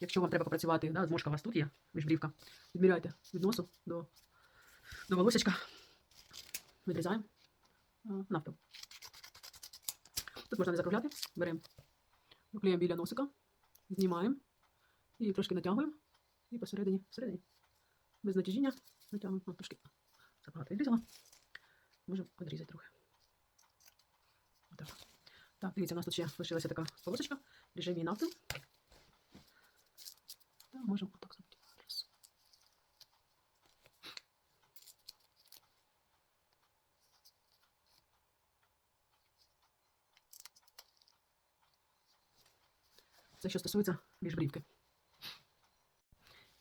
Якщо вам треба попрацювати, да, зможка у вас тут є, міжбрівка, відміряйте від носу до, до волосячка. Відрізаємо а, навпіл. Тут можна не закругляти. Беремо, проклеїмо біля носика, знімаємо і трошки натягуємо. І посередині, всередині. Без натяжіння натягуємо. О, трошки забагато відрізала. Можемо відрізати трохи. Отак. Так, дивіться, у нас тут ще лишилася така полосочка. Її навпіл. Можемо отак зробити. Це що стосується міжбрівки.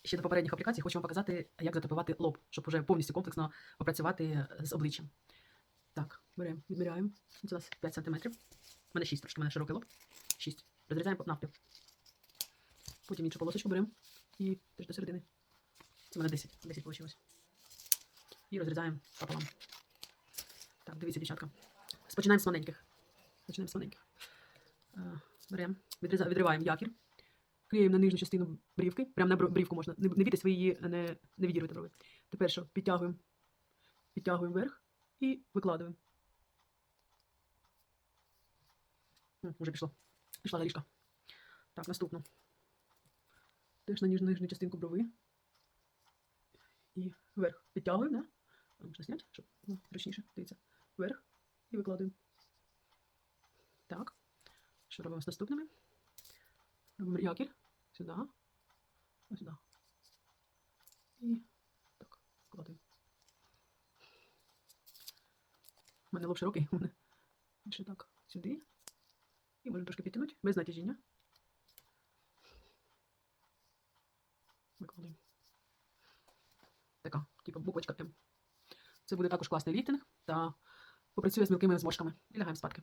Ще до попередніх аплікацій хочу вам показати, як затопувати лоб, щоб уже повністю комплексно попрацювати з обличчям. Так, беремо, відміряємо. Це у нас 5 см. У мене 6, трошки у мене широкий лоб. 6. Розрізаємо навпіл. Потім іншу полосочку беремо і теж до середини. Це в мене 10. 10 вийшло. І розрізаємо пополам. Так, дивіться, дівчатка. Спочинаємо з маленьких. Починаємо з маленьких. Е, Беремо, відриваємо якір. Клеїмо на нижню частину брівки. Прямо на брівку можна. Не, бійтесь, ви її не, не відірвете брови. Тепер що? Підтягуємо. Підтягуємо вверх і викладуємо. Уже пішло. Пішла доріжка. Так, наступну. Теж на нижню частинку брови. І вверх. Підтягуємо, да? Можна зняти, щоб ну, зручніше. Дивіться. Вверх і викладуємо. Так. Що робимо з наступними? Робимо якір. Сюди. Ось сюди. І так, вкладаємо. У мене лоб широкий, у мене більше так, сюди. І можемо трошки підтягнути, без натяжіння. Викладаємо. Така, типу буквочка М. Це буде також класний ліфтинг та попрацює з мілкими зморшками і лягаємо спадки.